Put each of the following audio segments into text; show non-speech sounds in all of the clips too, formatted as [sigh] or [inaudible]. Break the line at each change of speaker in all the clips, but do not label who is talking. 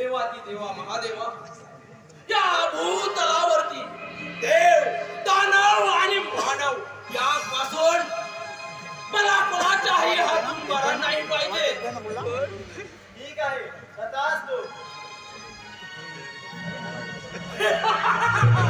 देवाती देवा महादेवा. या भूतलावरती देव दानव आणि मानव या पासून मला कोणाच्याही हातून बरा नाही पाहिजे.
ठीक आहे
आता
असतो [laughs]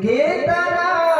ಗೇತನಾ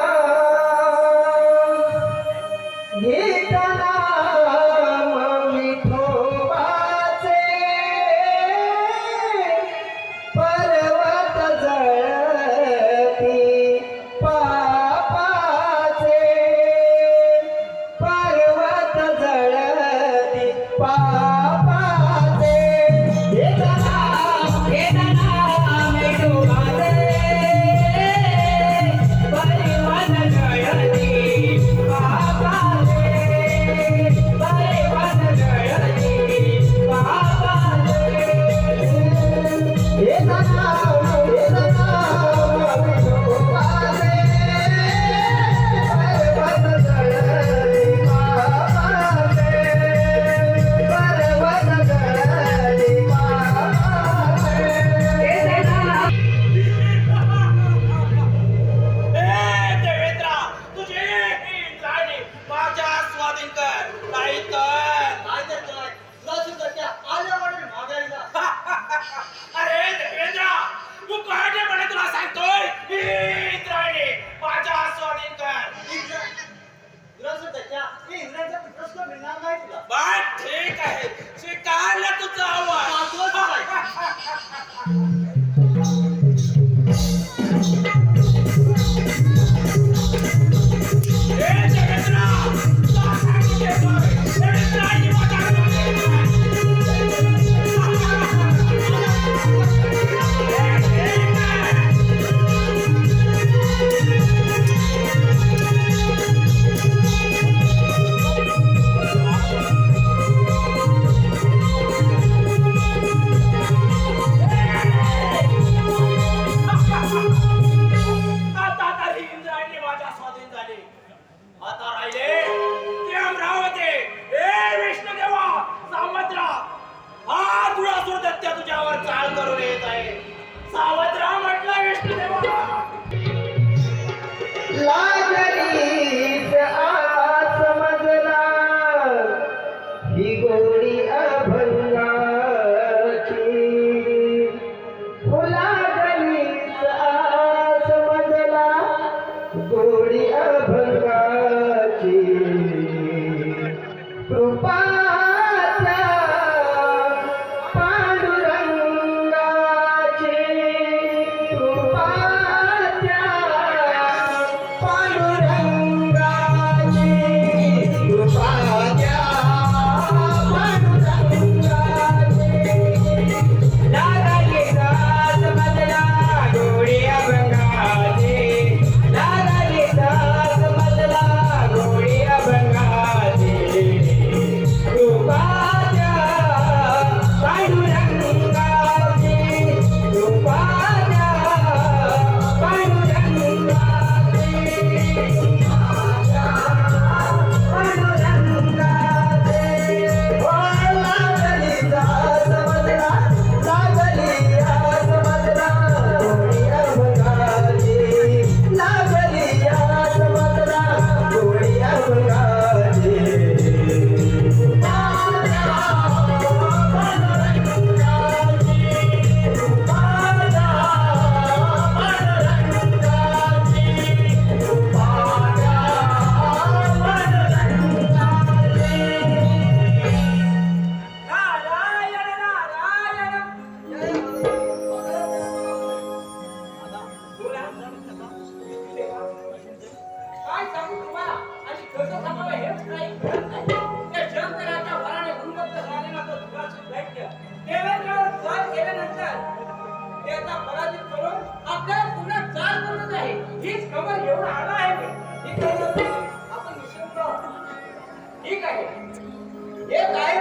Lord, ఏ టైం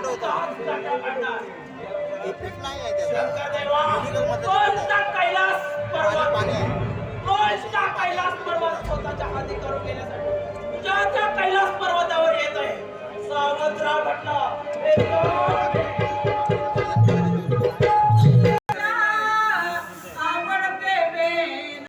कैलास पर्वत. कैलास पर्वत स्वतःच्या हाती करून घेण्यासाठी. तुझ्या त्या कैलास पर्वतावर येत आहे सावंतराव म्हटलं